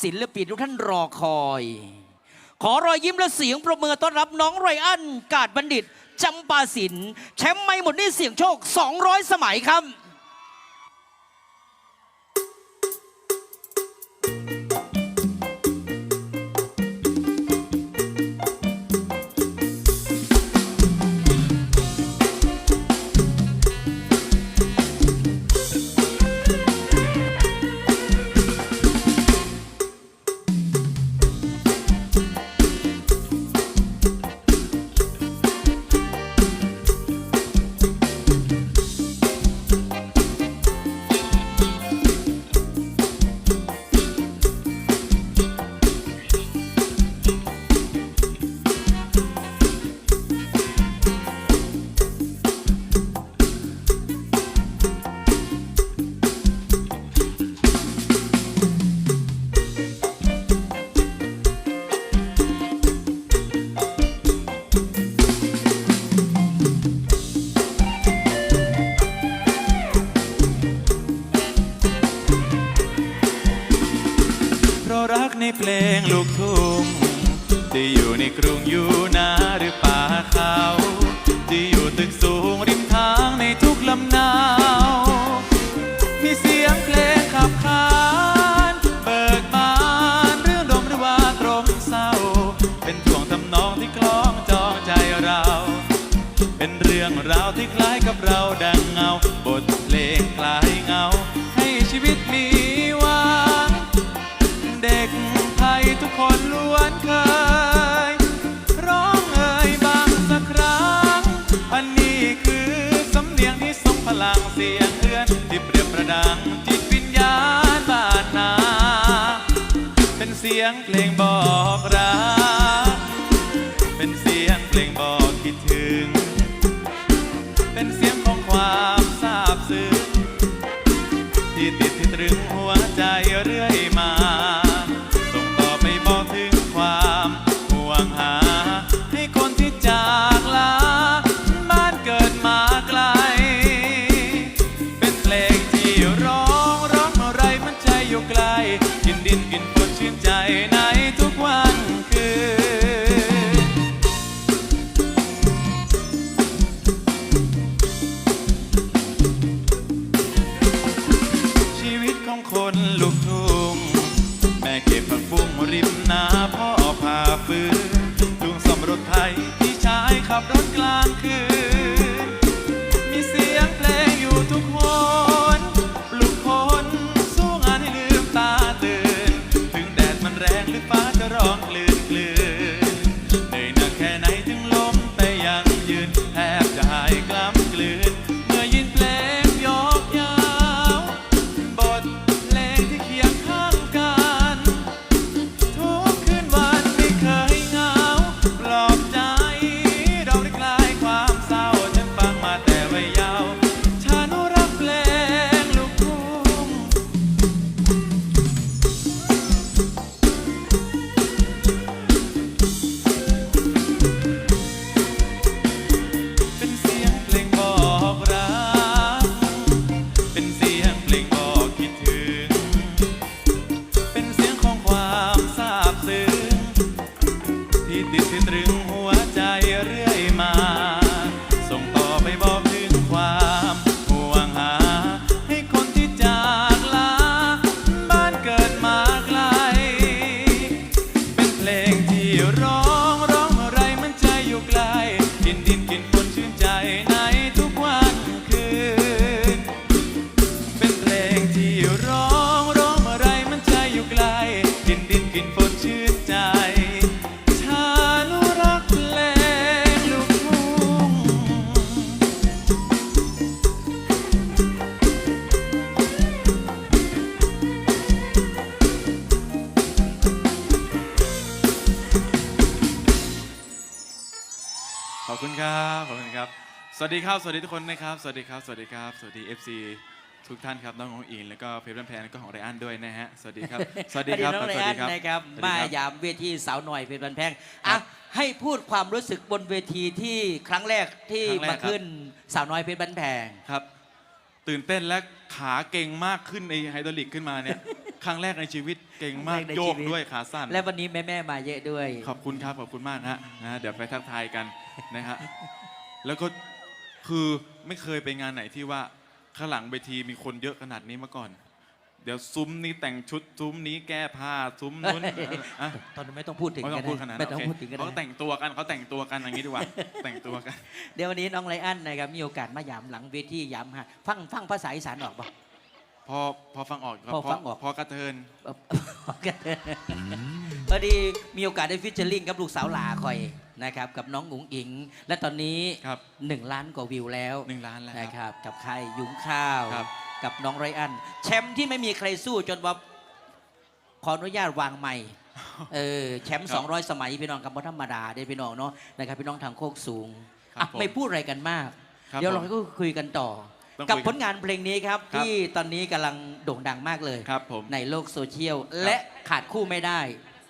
ศิลปินทุกท่านรอคอย ขอรอยยิ้มและเสียงประเมือต้อนรับน้องไรอันกาดบัณฑิตจำปาสินแชมป์ไม่หมดนี่เสียงโชค 200 สมัยครับ เพลงบอกรัก เป็นเสียงเพลงบอกคิดถึง เป็นเสียงของความ บุ้งริมนาพ่อพาฟื้นลุงสมรถไทยพี่ชายขับรถกลางคืน ครับ สวัสดีทุกคนนะครับ สวัสดีครับ สวัสดีครับ สวัสดี FC ทุกท่านครับ น้องของอิน แล้วก็เพลร์แพนแล้วก็ของไรอันด้วยนะฮะ สวัสดีครับ สวัสดีครับ น้องไรสวัสอัดีนครับ นะครับ สวัสดีมาครับยามเวทีสาวหน่อยเพชรบันแพงครัอะบให้พูดความรู้สึกบนเวทีที่ครั้งแรกที่ครั้งแรกมาครับขึ้นสาวน้อยเพชรบันแพง ครับ ตื่นเต้นและขาเก่งมากขึ้นในไฮดรอลิกขึ้นมาเนี่ย ครั้งแรกในชีวิตเก่งมากครั้งแรกในโยชีกวิต ด้วยขาสั้น และวันนี้แม่ๆมาเยอะด้วย ขอบคุณครับ ขอบคุณมากฮะนะเดี๋ยวไปทักทายกันนะฮะแล้วก็ คือไม่เคยไปงานไหนที่ว่าข้างหลังเวทีมีคนเยอะขนาดนี้มาก่อน เดี๋ยวซุ้มนี้แต่งชุดซุ้มนี้แก้ผ้าซุ้มนู้นอะตอนนี้ไม่ต้องพูดถึงไม่ต้องพูดขนาดไม่นั้นต้องโอเคพูดถึงกันเขาแต่งตัวกันเขาแต่งตัวกันอย่างนี้ดีกว่าแต่งตัวกัน เดี๋ยววันนี้น้องไรอันนะครับมีโอกาสมาย้ำหลังเวทีย้ำฮะฟังฟังภาษาอีสานออกปะพอพอฟังออกครับพอฟังออก พอกระเทิน เอ่อ พอดีมีโอกาสได้ฟิชเชอร์ลิงกับลูกสาวหลาคอยนะครับกับน้องอุ๋งอิง และตอนนี้ ครับหนึ่งล้านกว่าวิวแล้วหนึ่งล้านแล้วนะคครับ รับกับค่ายยุ้งข้าว ครับ กับน้องไรอัน แชมป์ที่ไม่มีใครสู้จนว่าขออนุญาตวางใหม่เออแชมป์ครับ200 สมัยพี่น้องกับบ่ธรรมดาได้พี่น้องเนาะนะครับพี่น้องทางโคกสูงครับอะผมไม่พูดอะไรกันมาก ครับเดี๋ยวเราผมก็คุยกันต่อ ต้องกับคุยกันผลงานเพลงนี้ครับ ครับ ที่ตอนนี้กำลังโด่งดังมากเลย ครับผม ในโลกโซเชียล และขาดคู่ไม่ได้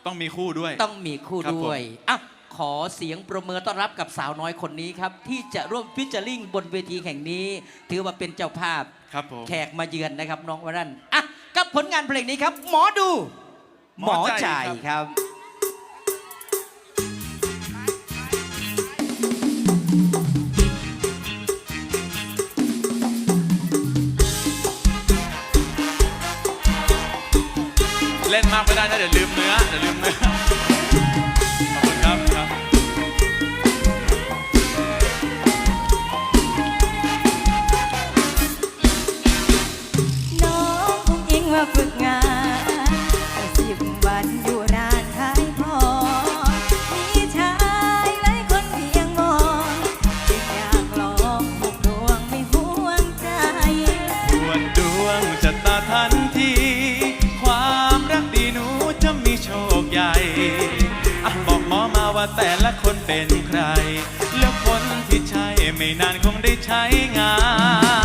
ต้องมีคู่ด้วย ต้องมีคู่ครับผม ด้วยอะขอเสียงประเมินต้อนรับกับสาวน้อยคนนี้ครับ ที่จะร่วมฟิชเจอริงบนเวทีแห่งนี้ ถือว่าเป็นเจ้าภาพ ครับผม แขกมาเยือนนะครับน้องวรันอะกับผลงานเพลงนี้ครับ หมอดู หหมมออจ่ายจ่ายครับเล่ นมากไม่ได้นะเดี๋ยวลืมเนื้อเดี๋ยวลืมเนื้อขอบคุณครับครับน้องคงอิงมาฝึกงานแต่สิบวันอยู่นานท้ายพอมีชายหลายคนเพียงมองจึงอยากลองบุกดวงไม่ห่วงใจตรวจดวงชะตาทันทีความ แต่ละคนเป็นใคร แล้วคนที่ใช่ไม่นานคงได้ใช้งาน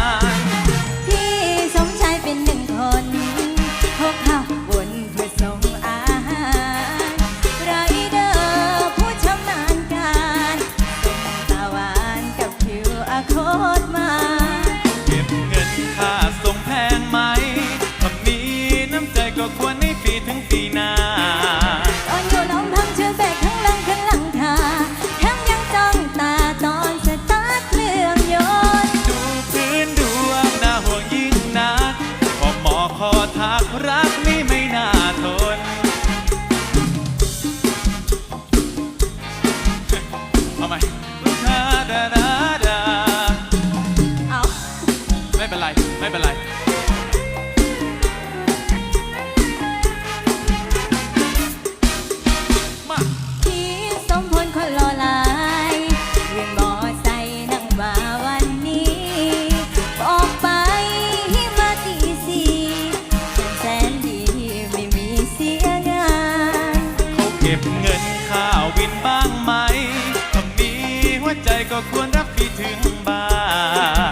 ใจก็ควรรับพี่ถึงบ้า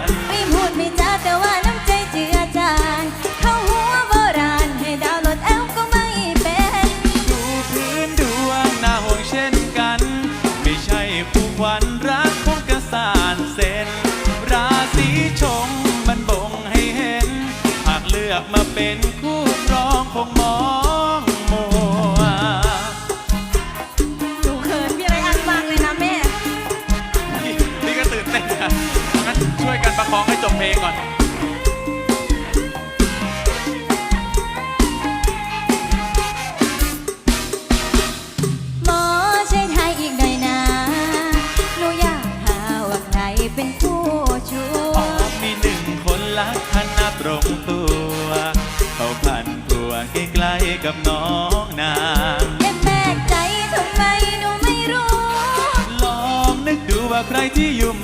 น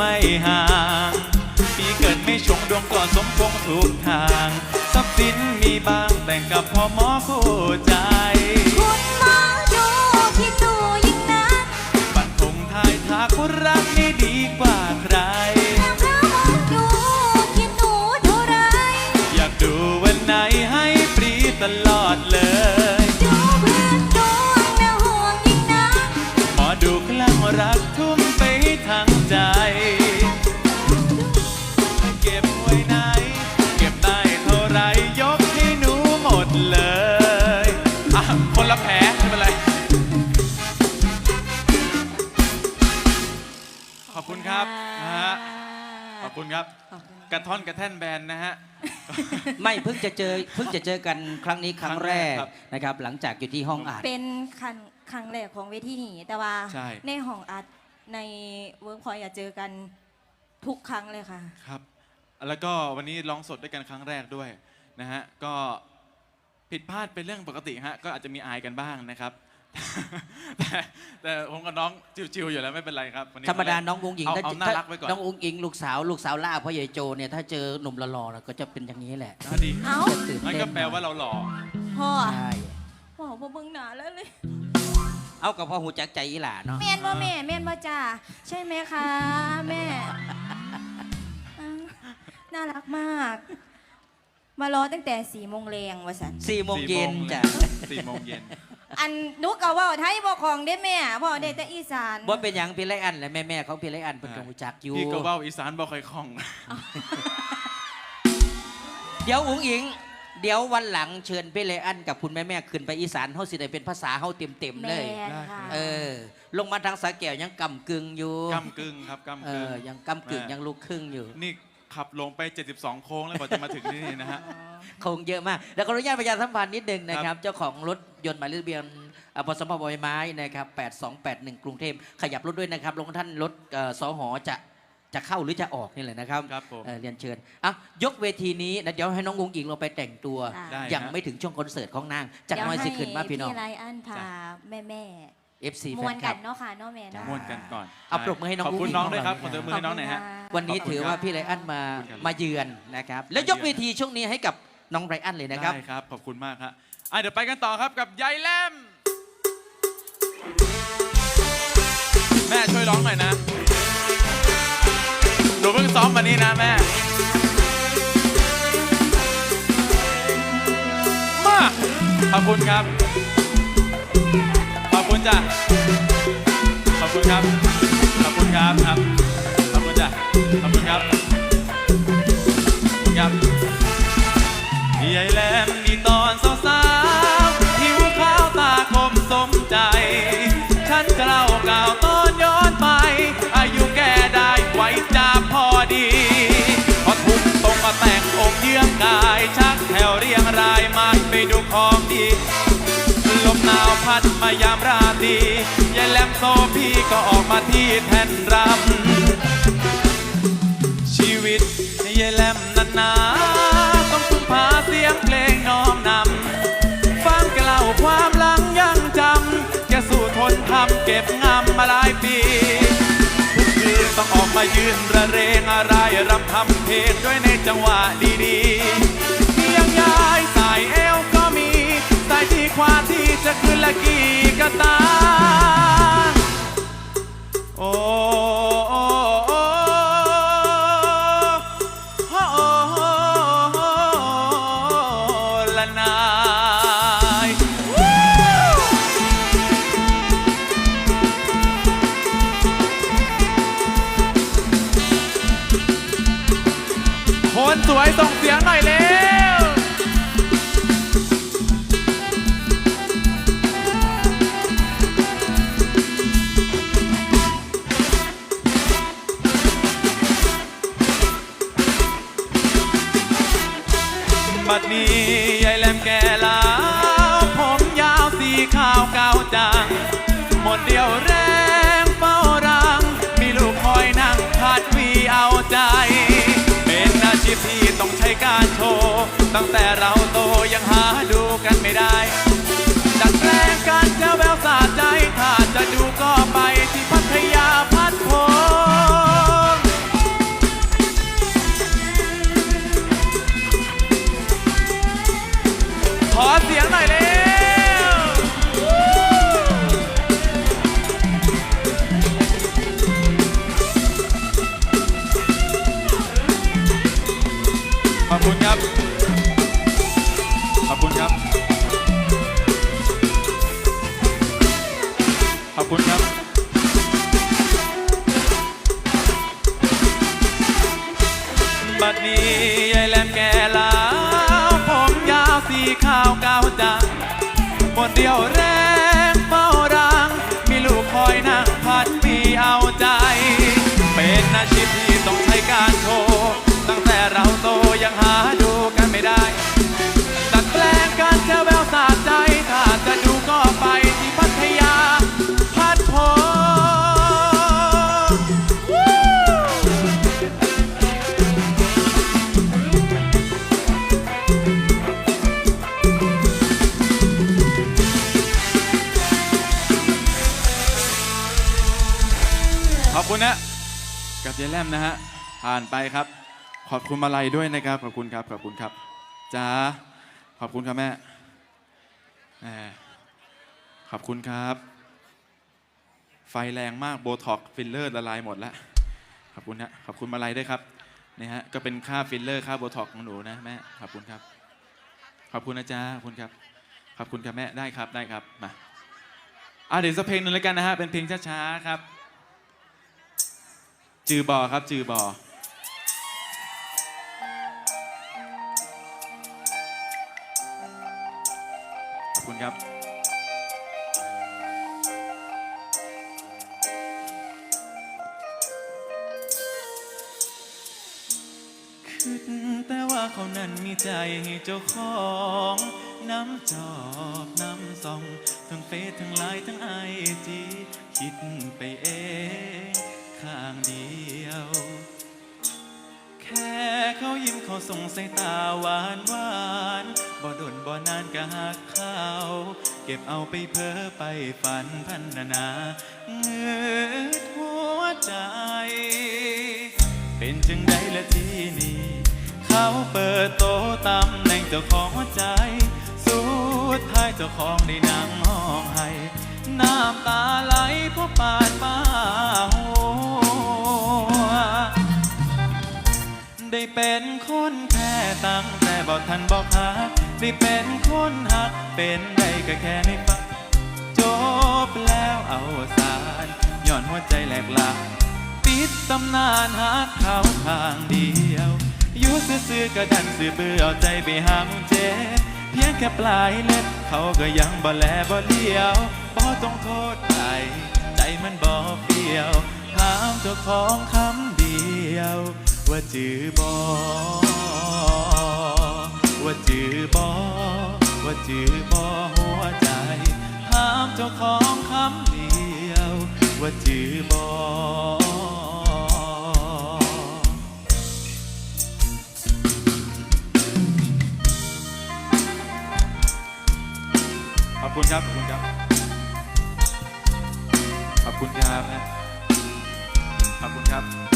ไม่ห่างปีเกิดไม่ชงดวงก่อนสมพงษ์ทุกทางทรัพย์สินมีบางแต่งกับพ่อหมอคู่ใจคุณหมอดูคิดดูยิ่งนักบันทงทายทักว่ารักนี่ดีกว่าใครแล้วพระหมอดูคิดหนูเท่าไรอยากดูวันไหนให้ฟรีตลอดเลย กระท่อนกระแท่นแบนนะฮะ ไม่เพิ่งจะเจอเพิ่งจะเจอกันครั้งนี้ครั้งแรกครับ นะครับ หลังจากอยู่ที่ห้องอัด เป็นครั้งครั้งแรกของเวทีนี้แต่ว่าใช่ ในห้องอัดในเวิร์กพอยต์เจอกันทุกครั้งเลยค่ะ ครับ แล้วก็วันนี้ร้องสดด้วยกันครั้งแรกด้วยนะฮะ ก็ผิดพลาดเป็นเรื่องปกติฮะ ก็อาจจะมีอายกันบ้างนะครับ แต่แต่ผมกับน้องจิวๆอยู่แล้วไม่เป็นไรครับวันนี้ธรรมดาน้องอุ้งอิงเอาถ้าเอาน่ารักไว้ก่อนน้องอุ้งอิงลูกสาวลูกสาวล่าพ่อใหญ่โจเนี่ยถ้าเจอหนุ่มหล่อๆแล้วก็จะเป็นอย่างนี้แหละอะดีเอ้าจะตื่นมันเต้นก็แปลว่าเราหล่อพ่อใช่พ่อพ่อเบิ่งหนาแล้วเลยเอากับพ่อหูจักใจอีหล่าเนาะแม่นว่าแม่แม่นว่าจ้าใช่ไหมคะแม่อ่าน่ารักมาก มารอตั้งแต่สี่โมงแรงวะสันสี่โมงเย็นจ้ะ สี่โมงเย็น อันนุกก็เว่าไทยบ่ของได้แม่พ่อได้แต่อีสานว่าเป็นหยังพี่ไรอันและแม่แม่ๆของพี่ไรอันเป็นกับหูจักอยู่ พี่ก็เว่าอีสานบ่ค่อยคล่อง เดี๋ยวอุ้งอิง เดี๋ยววันหลังเชิญพี่ไรอันกับคุณแม่แม่ๆขึ้นไปอีสานเฮาสิได้เป็นภาษาเฮาเต็มเต็มๆเลยแม่นค่ะเออ ลงมาทางสาแก้วยังกำกึ่งอยู่กำกึ่งครับกำเอกึ่ง อยังกำกึ่งแม่ยังลูกครึ่งอยู่ นี่ ขับลงไป 72 โค้งแล้วกว่าจะมาถึงที่นี่นะฮะ คงเยอะมาก แล้วก็อนุญาตประชาสัมพันธ์นิดนึงนะครับ เจ้าของรถยนต์หมายเลขทะเบียนเอ่อพสมบอยไม้นะครับ8281 กรุงเทพขยับรถด้วยนะครับลงท่านรถเอ่อสหจะจะเข้าหรือจะออกนี่แหละนะครับครับผม เอ่อเรียนเชิญอะยกเวทีนี้นะเดี๋ยวให้น้องวงอิงลงไปแต่งตัวค่ะได้ยังฮะไม่ถึงช่วงคอนเสิร์ตของนางจากน้อยสิขึ้นมาพี่น้อง เดี๋ยวให้ไรอันพาจ้ะแม่แม่ FC ๆมแฟวนนคกัลันบ เนาะค่ะเนาะแม่เนาะ ม้วนกันก่อนเอาปรบมือให้น้องขอบคุณอุ้งอิงน้องด้วยครับขขออบคุคุณณมือให้น้องหน่อยฮะวันนี้ขอ บคุณถือว่าครับพี่ไรอันมาขอบคุณครับมาเยือนนะครับ แล้วยกเวทีช่วงนี้ให้กับน้องไรอันเลยนะครับได้ครับขอบคุณมากครับอะเดี๋ยวไปกันต่อครับกับยายแลมแม่ช่วยร้องหน่อยนะหนูเพิ่งซ้อมมานี้นะแม่มาขอบคุณครับ ขอบคุณจ้ะขอบคุณครับ ขอบคุณครับครับขอบคุณ จ้ะขอบคุณครับครับยายแหลมนี่ตอนสาวๆผิวขาวตาคมสมใจ ฉันกล่าวกล่าตอนย้อนไป อายุแก่ได้ไว้จะพอดี พอทุ่มตรงมาแต่งองค์เยื่องกาย ชักแถวเรียงรายมันไปดูของดีลมหนาวพัดมายามราตรียายแหลมโซพีก็ออกมาที่แท่นรำ วิตยายแลมนันนาต้องพึ่งพาเสียงเพลงน้อมนำฟังกล่าวความหลังยังจำแกสู้ทนทำเก็บงำมาหลายปี ทุกคืนต้องออกมายืนระเรงอะไรรำทำเพลงด้วยในจังหวะดีๆเพียงยาย บัดนี้ยายแหลมแก่ล้วผมยาวสีขาวเก่าจัง หมดเดียวแรงเฝ้ารัง มีลูกคอยนั่งพัดวีเอาใจ เป็นอาชีพที่ต้องใช้การโชว์ตั้งแต่เราโตยังหาดูกันไม่ได้จัดแรงกันเจ้าแววสาใจ ถ้าจะดูก็ไปที่พัทยาพัดโพ อบคุณครับ ขอบคุณครับ ขอบคุณครับบัดนี้ยายแหลมแก่ลาผมยาวสีขาวเกาดังคนเดียว กับยายแลมนะฮะผ่านไปครับ ขอบคุณมาลัยด้วยนะครับ ขอบคุณครับ ขอบคุณครับจ้าขอบคุณครับแม่แหมขอบคุณครับ ไฟแรงมากโบท็อกฟิลเลอร์ละลายหมดแล้วขอบคุณนะขอบคุณมาลัยด้วยครับนี่ฮะก็เป็นค่าฟิลเลอร์ค่าโบท็อกของหนูนะแม่ขอบคุณครับ ขอบคุณนะจ๊ะขอบคุณครับ ขอบคุณครับแม่ได้ครับได้ครับมาอะเดี๋ยวสักเพลงหนึ่งแล้วกันนะฮะเป็นเพลงช้าๆครับ จือบอครับ จือบอขอบคุณครับ คิดแต่ว่าเขานั้นมีใจให้เจ้าของน้ำจอบน้ำส่อง ทั้งเฟซทั้งไลน์ทั้งไอจีคิดไปเอง ข้างเดียว แค่เขายิ้มเขาส่งสายตาหวานหวานบ่ดนบ่นานก็หักเขาเก็บเอาไปเพ้อไปฝันพันนานาเงืดหัวใจ เป็นจังใดละที่นี่ เขาเปิดโตะตำแหน่งเจ้าของหัวใจ สุดท้ายเจ้าของได้นั่งห้องให้น้ำตาไหลเพราะปาดมาหัว ได้เป็นคนแค่ตั้งแต่บอกทันบอกหาได้เป็นคนหักเป็นได้ก็แค่ในฝันจบแล้วเอาสารย้อนหัวใจแหลกลาปิดตำนานหักเขาทางเดียวอยู่ซื่อๆก็ดันซื่อเบื่อเอาใจไปหามเจ เพียงแค่ปลายเล็บเขาก็ยังบ่แลบ่เลี้ยวบ่ต้องโทษใครใจมันบ่เปียวถามเจ้าของคำเดียว ว่าจือบอว่าจือบอว่าจือบอหัวใจถามเจ้าของคำเดียว ว่าจือบอขอบคุณครับ ขอบคุณครับ ขอบคุณครับนะขอบคุณครับ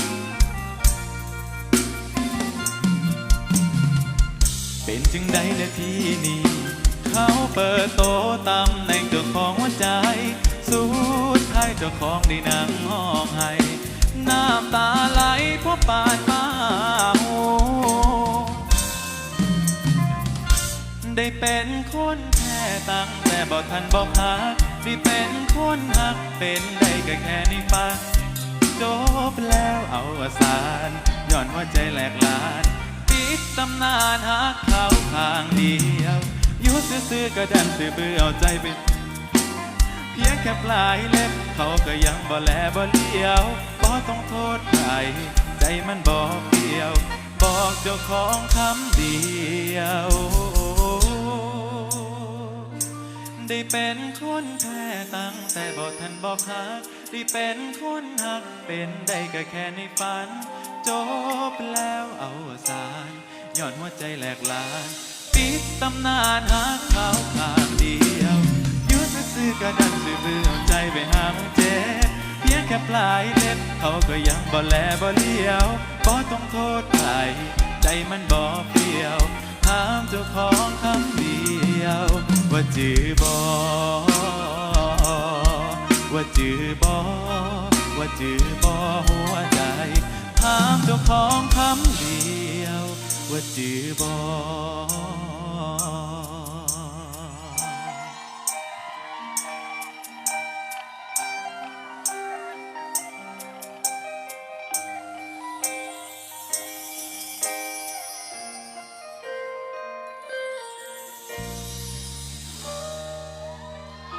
เป็นจึงใดและที่นี่ เขาเปิดโตะตำแหน่งเจ้าของหัวใจ สุดท้ายเจ้าของได้นั่งห้องให้ น้ำตาไหลเพราะปานมาหูได้เป็นคนแค่ตั้งแต่บอกทันบอกหาได้เป็นคนหักเป็นได้ก็แค่ในฝันจบแล้วเอาอสารย้อนว่าใจแหลกลาน ตำนานหักเขาข้างเดียวอยู่ซื่อๆก็ดันซื่อเบื่อเอาใจไปเพียงแค่ปลายเล็บเขาก็ยังบ่แลบ่เลี้ยวบ่ต้องโทษใครใจมันบอกเดียว บอกเจ้าของคำเดียว ได้เป็นคนแท้ตั้งแต่บอกทันบอกฮัก ได้เป็นคนหักเป็นได้ก็แค่ในฝัน จบแล้วเอาสาร ย้อนหัวใจแหลกลานปิดตำนานหักเขาข้างเดียวยุดซื่อๆก็ดันซื่อเบื่อใจไปหามึงเจ็บเพียงแค่ปลายเล็บเขาก็ยังบ่แลบ่เลี้ยวบ่ต้องโทษใครใจมันบ่เปรี้ยวถามเจ้าของคำเดียว ว่าจือบอว่าจือบอว่าจือบอหัวใจถามเจ้าของคำ ว่าจือบอ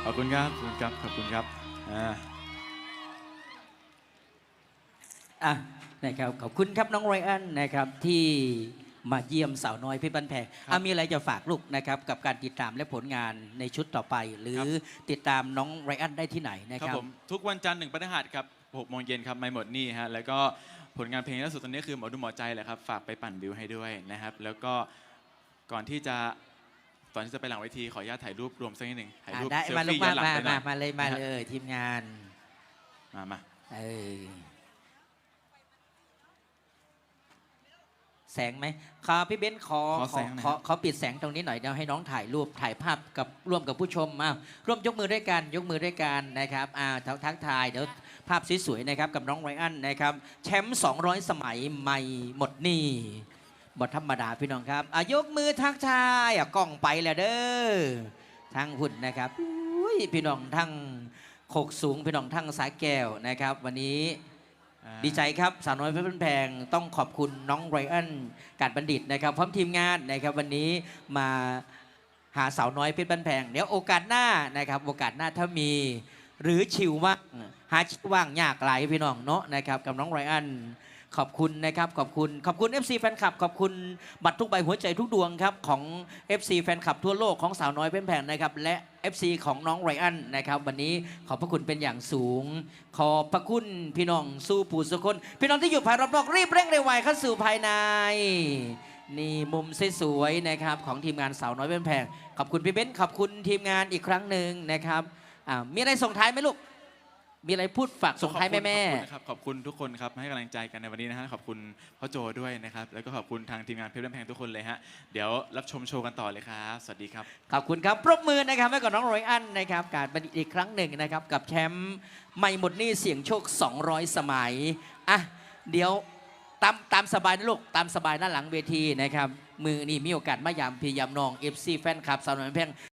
ขอบคุณครับขอบคุณครับ ขอบคุณครับ อ่า อะนะครับ ขอบคุณครับน้องไรอันนะครับที่ มาเยี่ยมสาวน้อยเพี่บันแพงอะมีอะไรจะฝากลูกนะครับกับการติดตามและผลงานในชุดต่อไป หรือติดตามน้องไรอันได้ที่ไหนนะคครัรับบผมทุกวันจันทร์หนึ่งพฤหัสครับหกโมงเย็นครับไม่หมดหนี่ฮะแล้วก็ผลงานเพลงล่าสุดตอนนี้คือหมอดูหมอใจแหละครับฝากไปปั่นวิวให้ด้วยนะครับ แล้วก็ก่อนที่จะตอนที่จะไปหลังเวทีขออนุญาตถ่ายรูปรวมสักนิดหนึ่งถ่ายอะรูปได้เซลมาลูกฟี่ย้มาอนหลังมาไปหน่มาอยมาเลยมานะฮะเลยทีมงาน มามาเออ แสงไหมขอพี่เบ้นขอขอขแสองหน่อยขอขอปิดแสงตรงนี้หน่อยเดี๋ยวให้น้องถ่ายรูปถ่ายภาพกับร่วมกับผู้ชมมาร่วมยกมือด้วยกันยกมือด้วยกันนะครับอ่าทักทักทายเดี๋ยวภาพสวยๆนะครับกับน้องไรอันนะครับแชมป์200 สมัยไม่หมดหนี่บทธรรมดาพี่น้องครับอะยกมือทักทายอะกล้องไปแล้วเด้อทางหุ่นนะครับอุ้ยพี่น้องทั้งโคกสูงพี่น้องทั้งสายแก้วนะครับ วันนี้อ่า ดีใจครับสาวน้อยเพชรบ้านแพงต้องขอบคุณน้องไรอันกาดบัณฑิตนะครับ พร้อมทีมงานนะครับวันนี้มาหาสาวน้อยเพชรบ้านแพงเดี๋ยวโอกาสหน้านะครับ โอกาสหน้าถ้ามีหรือชิวว่างหาชิวว่างยากหลายพี่น้องเนาะนะครับกับน้องไรอัน ขอบคุณนะครับขอบคุณขอบคุณ FC แฟนคลับขอบคุณบัตรทุกใบหัวใจทุกดวงครับของ FC แฟนคลับทั่วโลกของสาวน้อยเพชรแพงนะครับและ FC ของน้องไรอันนะครับวันนี้ขอบพระคุณเป็นอย่างสูง ขอบพระคุณพี่น้องสู้ปู่สุคน พี่น้องที่อยู่ภายรอบนอกรีบเร่งเร็วไวเข้าสู่ภายใน นี่มุมสวยๆนะครับของทีมงานสาวน้อยเป็นแพงขอบคุณพี่เบ้นขอบคุณทีมงานอีกครั้งหนึ่งนะครับมีอะไรส่งท้ายไหมลูก มีอะไรพูดฝากส่งท้ายแม่แม่ขอบคุณนะครับขอบคุณทุกคนครับให้กำลังใจกันในวันนี้นะฮะขอบคุณพ่อโจด้วยนะครับแล้วก็ขอบคุณทางทีมงานเพชรบ้านแพงทุกคนเลยฮะเดี๋ยวรับชมโชว์กันต่อเลยครับสวัสดีครับขอบคุณครับปรบมือนะครับให้กับน้องรอยอันนะครับการบันอีกครั้งหนึ่งนะครับกับแชมป์ไม่หมดหนี่เสี่ยงโชค 200 สมัยอะเดี๋ยวตามตามสบายนะลูกตามสบายด้านหลังเวทีนะครับมือนี่มีโอกาสมายามพี่ยามน้อง FC แฟนคลับสาวน้อยแพง